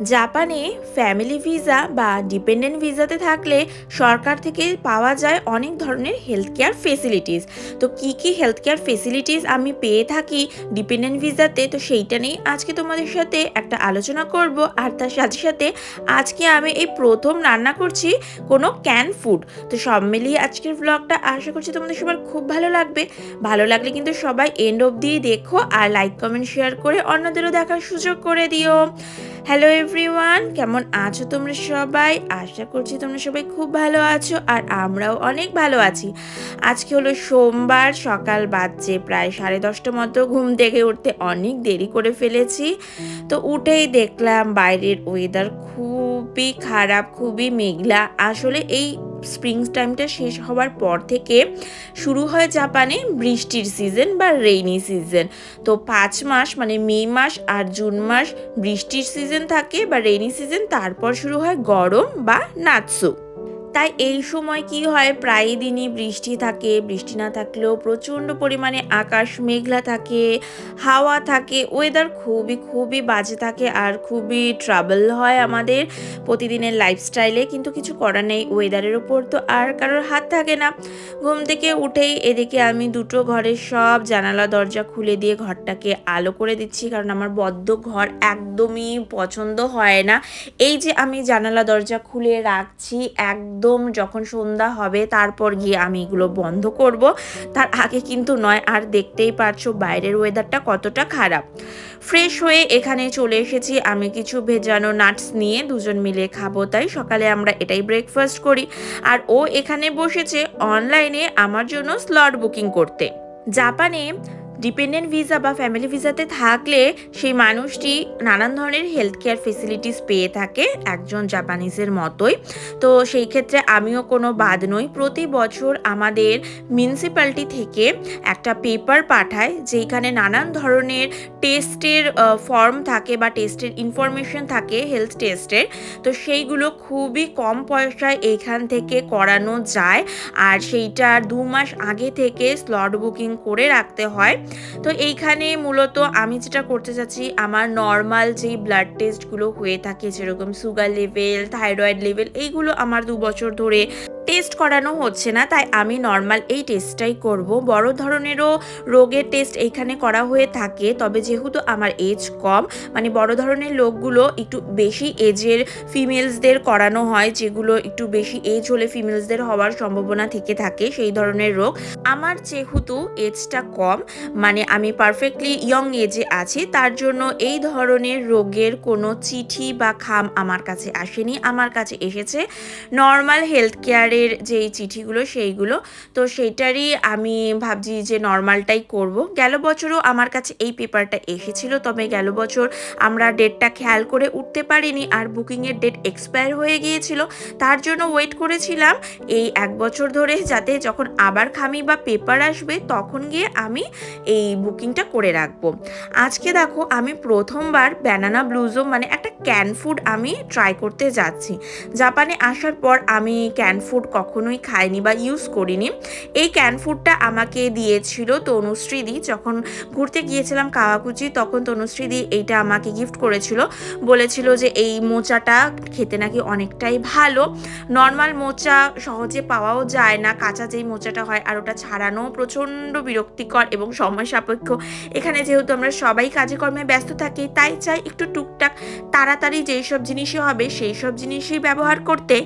জাপানে family visa বা dependent ভিসাতে থাকলে সরকার থেকে পাওয়া যায় অনেক ধরনের হেলথ কেয়ার ফেসিলিটিস তো কি কি হেলথ কেয়ার ফেসিলিটিস আমি পেয়ে থাকি ডিপেন্ডেন্ট ভিসাতে? তো সেইটা নিয়ে আজকে তোমাদের সাথে একটা আলোচনা করব। আর তার সাথে সাথে আজকে আমি এই প্রথম রান্না করছি কোনো ক্যান ফুড তো সব মিলিয়ে আজকের ব্লগটা আশা করছি তোমাদের সবার খুব ভালো লাগবে। ভালো লাগলে কিন্তু সবাই এন্ড অবধি দেখো আর লাইক কমেন্ট শেয়ার করে অন্যদেরও দেখার সুযোগ করে দিও। হ্যালো এভরিওয়ান কেমন আছো তোমরা সবাই? আশা করছি তোমরা সবাই খুব ভালো আছো আর আমরাও অনেক ভালো আছি। আজকে হলো সোমবার, সকাল বাজছে প্রায় সাড়ে দশটা মতো। ঘুম থেকে উঠতে অনেক দেরি করে ফেলেছি। তো উঠেই দেখলাম বাইরের ওয়েদার খুবই খারাপ, খুবই মেঘলা। আসলে এই স্প্রিং টাইমটা শেষ হওয়ার পর থেকে শুরু হয় জাপানে বৃষ্টির সিজন বা রেইনি সিজন তো পাঁচ মাস মানে মে মাস আর জুন মাস বৃষ্টির সিজন থাকে বা রেইনি সিজন তারপর শুরু হয় গরম বা নাৎসু। তাই এই সময় কি হয়? প্রায় দিনই বৃষ্টি থাকে, বৃষ্টি না থাকলেও প্রচণ্ড পরিমাণে আকাশ মেঘলা থাকে, হাওয়া থাকে ওয়েদার খুবই খুবই বাজে থাকে আর খুবই ট্রাবল হয় আমাদের প্রতিদিনের লাইফস্টাইলে কিন্তু কিছু করার নেই ওয়েদারের ওপর তো আর কারোর হাত থাকে না। ঘুম থেকে উঠেই এদিকে আমি দুটো ঘরের সব জানালা, দরজা খুলে দিয়ে ঘরটাকে আলো করে দিচ্ছি, কারণ আমার বদ্ধ ঘর একদমই পছন্দ হয় না। এই যে আমি জানালা, দরজা খুলে রাখছি, একদম যখন সন্ধ্যা হবে, তারপর গিয়ে আমি এগুলো বন্ধ করব। তার আগে কিন্তু নয়, আর দেখতেই পারছ বাইরের ওয়েদারটা কতটা খারাপ। ফ্রেশ হয়ে এখানে চলে এসেছি, আমি কিছু ভেজানো নাটস নিয়ে দুজন মিলে খাব, তাই সকালে আমরা এটাই ব্রেকফাস্ট করি। আর ও এখানে বসেছে অনলাইনে আমার জন্য স্লট বুকিং করতে। জাপানে ডিপেন্ডেন্ট ভিসা বা ফ্যামিলি ভিসাতে থাকলে সেই মানুষটি নানান ধরনের হেলথ কেয়ার ফেসিলিটিস পেয়ে থাকে একজন জাপানিজের মতোই। তো সেই ক্ষেত্রে আমিও কোনো বাদ নই। প্রতি বছর আমাদের মিউনিসিপ্যালিটি থেকে একটা পেপার পাঠায় যেখানে নানান ধরনের টেস্টের ফর্ম থাকে বা টেস্টের ইনফরমেশন থাকে হেলথ টেস্টের তো সেইগুলো খুবই কম পয়সায় এইখান থেকে করানো যায়। আর সেইটার দু মাস আগে থেকে স্লট বুকিং করে রাখতে হয়। তো এইখানে মূলত আমি যেটা করতে চাচ্ছি আমার নর্মাল যেই ব্লাড টেস্টগুলো হয়ে থাকে, যেরকম সুগার লেভেল থাইরয়েড লেভেল এইগুলো আমার দু বছর ধরে টেস্ট করানো হচ্ছে না। তাই আমি নর্মাল এই টেস্টটাই করব। বড় ধরনেরও রোগের টেস্ট এইখানে করা হয়ে থাকে, তবে যেহেতু আমার এজ কম মানে বড় ধরনের লোকগুলো একটু বেশি এজের ফিমেলসদের করানো হয়, যেগুলো একটু বেশি এজ হলে ফিমেলসদের হওয়ার সম্ভাবনা থেকে থাকে সেই ধরনের রোগ। আমার যেহেতু এজটা কম মানে আমি পারফেক্টলি ইয়ং এজে আছি, তার জন্য এই ধরনের রোগের কোনো চিঠি বা খাম আমার কাছে আসেনি, আমার কাছে এসেছে নর্মাল হেলথ কেয়ারের যেই চিঠিগুলো, সেইগুলো। তো সেইটারই আমি ভাবছি যে নর্মালটাই করব। গেল বছরও আমার কাছে এই পেপারটা এসেছিল, তবে গেল বছর আমরা ডেটটা খেয়াল করে উঠতে পারিনি আর বুকিংয়ের ডেট এক্সপায়ার হয়ে গিয়েছিল। তার জন্য ওয়েট করেছিলাম এই এক বছর ধরে যাতে যখন আবার খামি বা পেপার আসবে, তখন গিয়ে আমি এই বুকিংটা করে রাখব। আজকে দেখো, আমি প্রথমবার ব্যানানা ব্লুজো মানে একটা ক্যান ফুড আমি ট্রাই করতে যাচ্ছি। জাপানে আসার পর আমি ক্যান ফুড কখনোই খাইনি বা ইউজ করিনি। এই ক্যান ফুডটা আমাকে দিয়েছিল তনুশ্রীদি। যখন ঘুরতে গিয়েছিলাম কাওয়াকুচি, তখন তনুশ্রীদি এইটা আমাকে গিফট করেছিল। বলেছিল যে এই মোচাটা খেতে নাকি অনেকটাই ভালো। নর্মাল মোচা সহজে পাওয়াও যায় না। কাঁচা যেই মোচাটা হয় আর ওটা ছাড়ানো প্রচণ্ড বিরক্তিকর এবং সময় সাপেক্ষ। এখানে যেহেতু আমরা সবাই কাজে কর্মে ব্যস্ত থাকি, তাই চাই একটু টুকটাক তাড়াতাড়ি যেই সব জিনিসই হবে, সেই সব জিনিসই ব্যবহার করতে।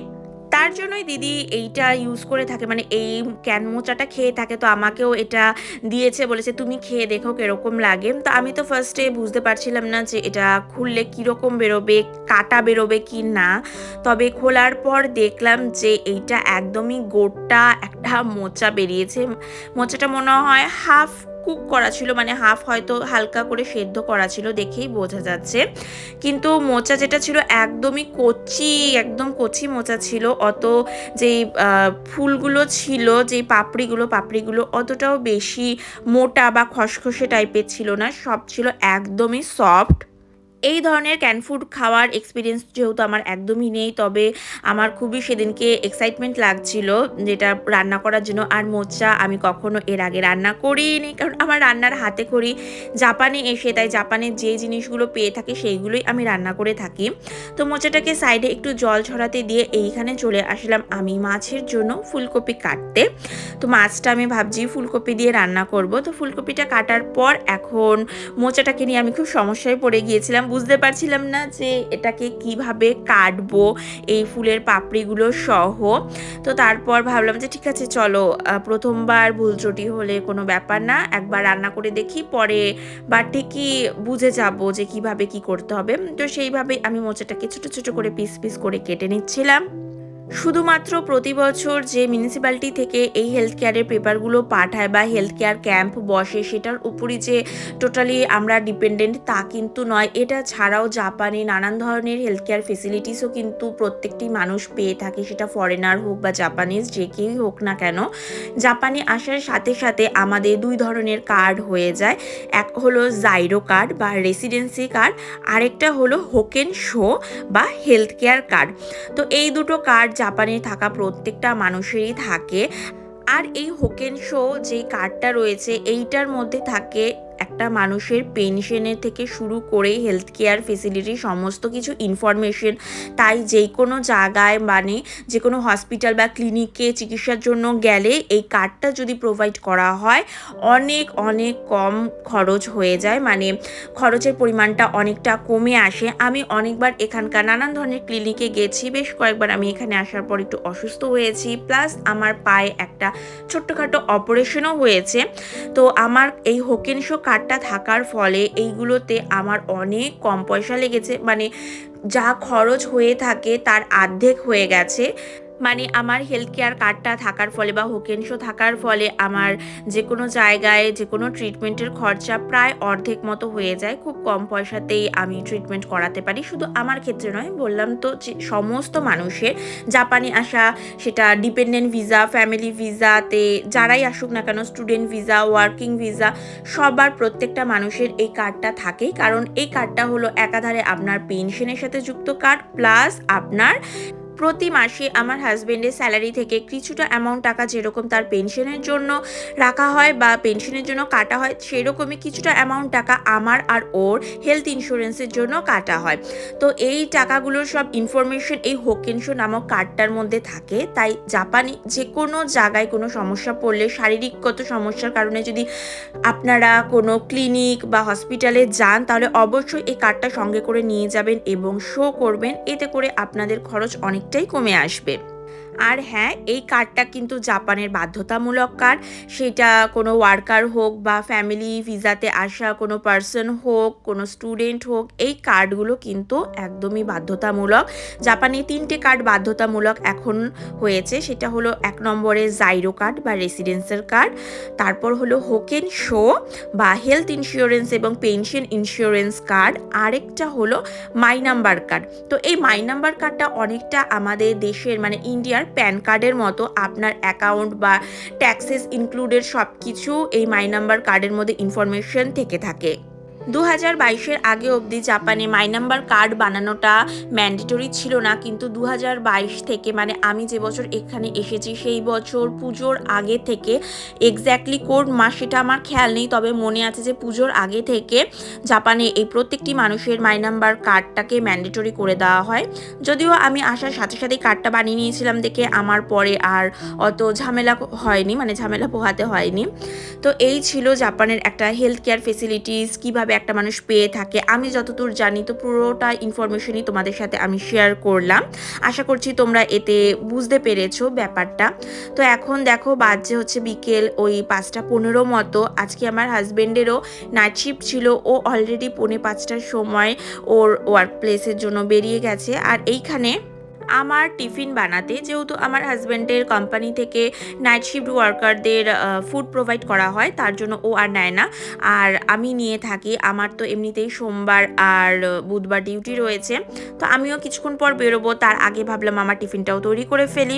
তার জন্যই দিদি এইটা ইউজ করে থাকে মানে এই ক্যান মোচাটা খেয়ে থাকে, তো আমাকেও এটা দিয়েছে, বলেছে তুমি খেয়ে দেখো কীরকম লাগে। তো আমি তো ফার্স্টে বুঝতে পারছিলাম না যে এটা খুললে কীরকম বেরোবে, কাটা বেরোবে কি না। তবে খোলার পর দেখলাম যে এইটা একদমই গোটা একটা মোচা বেরিয়েছে। মোচাটা মনে হয় হাফ কুক করা ছিল মানে হাফ হয়তো হালকা করে সেদ্ধ করা ছিল দেখেই বোঝা যাচ্ছে। কিন্তু মোচা যেটা ছিল একদমই কচি, একদম কচি মোচা ছিল। অত যেই ফুলগুলো ছিল, যেই পাপড়িগুলো পাপড়িগুলো অতটাও বেশি মোটা বা খসখসে টাইপের ছিল না। সব ছিল একদমই সফট এই ধরনের ক্যান ফুড খাওয়ার এক্সপিরিয়েন্স যেহেতু আমার একদমই নেই, তবে আমার খুবই সেদিনকে এক্সাইটমেন্ট লাগছিল যেটা রান্না করার জন্য। আর মোচা আমি কখনো এর আগে রান্না করিনি, কারণ আমার রান্নার হাতে করি জাপানে এসে, তাই জাপানের যে জিনিসগুলো পেয়ে থাকি সেইগুলোই আমি রান্না করে থাকি। তো মোচাটাকে সাইডে একটু জল ছড়াতে দিয়ে এইখানে চলে আসলাম আমি মাছের জন্য ফুলকপি কাটতে। তো মাছটা আমি ভাবছি ফুলকপি দিয়ে রান্না করব। তো ফুলকপিটা কাটার পর এখন মোচাটাকে নিয়ে আমি খুব সমস্যায় পড়ে গিয়েছিলাম বুঝতে পারছিলাম না যে এটাকে কীভাবে কাটবো, এই ফুলের পাপড়িগুলো সহ। তো তারপর ভাবলাম যে ঠিক আছে, চলো প্রথমবার ভুল ত্রুটি হলে কোনো ব্যাপার না, একবার রান্না করে দেখি, পরে বা ঠিকই বুঝে যাব যে কীভাবে কি করতে হবে। তো সেইভাবে আমি মোচাটাকে ছোট ছোট করে পিস পিস করে কেটে নিচ্ছিলাম। শুধুমাত্র প্রতি বছর যে মিউনিসিপ্যালিটি থেকে এই হেলথ কেয়ারের পেপারগুলো পাঠায় বা হেলথ কেয়ার ক্যাম্প বসে, সেটার উপরই যে টোটালি আমরা ডিপেন্ডেন্ট তা কিন্তু নয়। এটা ছাড়াও জাপানে নানান ধরনের হেলথ কেয়ার ফেসিলিটিসও কিন্তু প্রত্যেকটি মানুষ পেয়ে থাকে। সেটা ফরেনার হোক বা জাপানিজ যে কেউই হোক না কেন। জাপানে আসার সাথে সাথে আমাদের দুই ধরনের কার্ড হয়ে যায়। এক হলো জাইরো কার্ড বা রেসিডেন্সি কার্ড আরেকটা হলো হোকেন শো বা হেলথ কেয়ার কার্ড তো এই দুটো কার্ড জাপানে থাকা প্রত্যেকটা মানুষেরই থাকে। আর এই হোকেন শো যে কার্ডটা রয়েছে, এইটার মধ্যে থাকে একটা মানুষের পেনশনের থেকে শুরু করে হেলথ কেয়ার ফেসিলিটি সমস্ত কিছু ইনফরমেশন তাই যে কোনো জায়গায় মানে যে কোনো হসপিটাল বা ক্লিনিকে চিকিৎসার জন্য গেলে এই কার্ডটা যদি প্রোভাইড করা হয়, অনেক অনেক কম খরচ হয়ে যায়। মানে খরচের পরিমাণটা অনেকটা কমে আসে। আমি অনেকবার এখানকার নানান ধরনের ক্লিনিকে গেছি, বেশ কয়েকবার আমি এখানে আসার পর একটু অসুস্থ হয়েছি। প্লাস আমার পায়ে একটা ছোট্টখাটো অপারেশনও হয়েছে। তো আমার এই হোকেনশো কার্ডটা থাকার ফলে এইগুলোতে আমার অনেক কম পয়সা লেগেছে। মানে যা খরচ হয়ে থাকে তার আর্ধেক হয়ে গেছে। মানে আমার হেলথ কেয়ার কার্ডটা থাকার ফলে বা হোকেনশো থাকার ফলে আমার যে কোনো জায়গায় যে কোনো ট্রিটমেন্টের খরচা প্রায় অর্ধেক মতো হয়ে যায়। খুব কম পয়সাতেই আমি ট্রিটমেন্ট করাতে পারি। শুধু আমার ক্ষেত্রে নয়, বললাম তো যে সমস্ত মানুষের জাপানে আসা, সেটা ডিপেন্ডেন্ট ভিসা ফ্যামিলি ভিসাতে যারাই আসুক না কেন স্টুডেন্ট ভিসা ওয়ার্কিং ভিসা সবার প্রত্যেকটা মানুষের এই কার্ডটা থাকেই। কারণ এই কার্ডটা হলো একাধারে আপনার পেনশনের সাথে যুক্ত কার্ড প্লাস আপনার প্রতি মাসে আমার হাজবেন্ডের স্যালারি থেকে কিছুটা অ্যামাউন্ট টাকা যেরকম তার পেনশনের জন্য রাখা হয় বা পেনশনের জন্য কাটা হয়, সেরকমই কিছুটা অ্যামাউন্ট টাকা আমার আর ওর হেলথ ইন্স্যুরেন্সের জন্য কাটা হয়। তো এই টাকাগুলোর সব ইনফরমেশন এই হোকেনশো নামক কার্ডটার মধ্যে থাকে। তাই জাপানি যে কোনো জায়গায় কোনো সমস্যা পড়লে শারীরিকগত সমস্যার কারণে যদি আপনারা কোনো ক্লিনিক বা হসপিটালে যান, তাহলে অবশ্যই এই কার্ডটা সঙ্গে করে নিয়ে যাবেন এবং শো করবেন। এতে করে আপনাদের খরচ অনেকটাই কমে আসবে। আর হ্যাঁ এই কার্ডটা কিন্তু জাপানের বাধ্যতামূলক কার্ড সেটা কোনো ওয়ার্কার হোক বা ফ্যামিলি ভিসাতে আসা কোনো পার্সন হোক, কোনো স্টুডেন্ট হোক, এই কার্ডগুলো কিন্তু একদমই বাধ্যতামূলক। জাপানে তিনটে কার্ড বাধ্যতামূলক এখন হয়েছে। সেটা হলো এক নম্বরে জাইরো কার্ড বা রেসিডেন্সের কার্ড তারপর হলো হোকেন শো বা হেলথ ইন্স্যুরেন্স এবং পেনশন ইন্স্যুরেন্স কার্ড আরেকটা হলো মাই নাম্বার কার্ড তো এই মাই নাম্বার কার্ডটা অনেকটা আমাদের দেশের মানে ইন্ডিয়ার প্যান কার্ডের মতো আপনার অ্যাকাউন্ট বা ট্যাক্সেস ইনক্লুডেড সব কিছু এই মাই নাম্বার কার্ডের মধ্যে ইনফরমেশন থেকে থাকে। দু হাজার বাইশের আগে অবধি জাপানে মাই নাম্বার কার্ড বানানোটা ম্যান্ডেটরি ছিল না, কিন্তু দু হাজার বাইশ থেকে মানে আমি যে বছর এখানে এসেছি সেই বছর পুজোর আগে থেকে এক্স্যাক্টলি কোন মাস সেটা আমার খেয়াল নেই, তবে মনে আছে যে পুজোর আগে থেকে জাপানে এই প্রত্যেকটি মানুষের মাই নাম্বার কার্ডটাকে ম্যান্ডেটরি করে দেওয়া হয়। যদিও আমি আসার সাথে সাথেই কার্ডটা বানিয়ে নিয়েছিলাম দেখে আমার পরে আর অত ঝামেলা হয়নি মানে ঝামেলা পোহাতে হয়নি। তো এই ছিল জাপানের একটা হেলথ কেয়ার ফেসিলিটিস কীভাবে একটা মানুষ পেয়ে থাকে। আমি যতদূর জানি তো পুরোটা ইনফরমেশনই তোমাদের সাথে আমি শেয়ার করলাম। আশা করছি তোমরা এতে বুঝতে পেরেছ ব্যাপারটা। তো এখন দেখো বাজছে হচ্ছে বিকেল ওই পাঁচটা পনেরো মতো। আজকে আমার হাজব্যান্ডেরও নাইট শিফট ছিল। ও অলরেডি পৌনে পাঁচটার সময় ওর ওয়ার্ক প্লেসের জন্য বেরিয়ে গেছে। আর এইখানে আমার টিফিন বানাতে, যেহেতু আমার হাজব্যান্ডের কোম্পানি থেকে নাইট শিফট ওয়ার্কারদের ফুড প্রোভাইড করা হয়, তার জন্য ও আর নেয় না। আর আমি নিয়ে থাকি, আমার তো এমনিতেই সোমবার আর বুধবার ডিউটি রয়েছে। তো আমিও কিছুক্ষণ পর বেরোবো, তার আগে ভাবলাম আমার টিফিনটাও তৈরি করে ফেলি।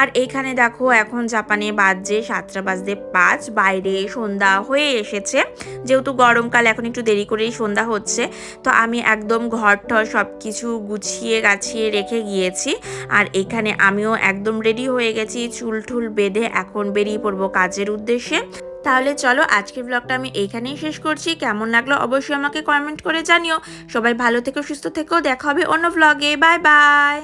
আর এইখানে দেখো, এখন জাপানে বাজছে সাতটা বাজতে পাঁচ, বাইরে সন্ধ্যা হয়ে এসেছে। যেহেতু গরমকাল, এখন একটু দেরি করেই সন্ধ্যা হচ্ছে। তো আমি একদম ঘর টর সব কিছু গুছিয়ে গাছিয়ে রেখে গিয়েছি আর এখানে আমিও একদম রেডি হয়ে গেছি, চুল ঠুল বেঁধে এখন বেরিয়ে পড়ব কাজের উদ্দেশ্যে। তাহলে চলো আজকের ব্লগটা আমি এইখানেই শেষ করছি। কেমন লাগল অবশ্যই আমাকে কমেন্ট করে জানিও। সবাই ভালো থেকো, সুস্থ থেকেও দেখা হবে অন্য ব্লগে বাই বাই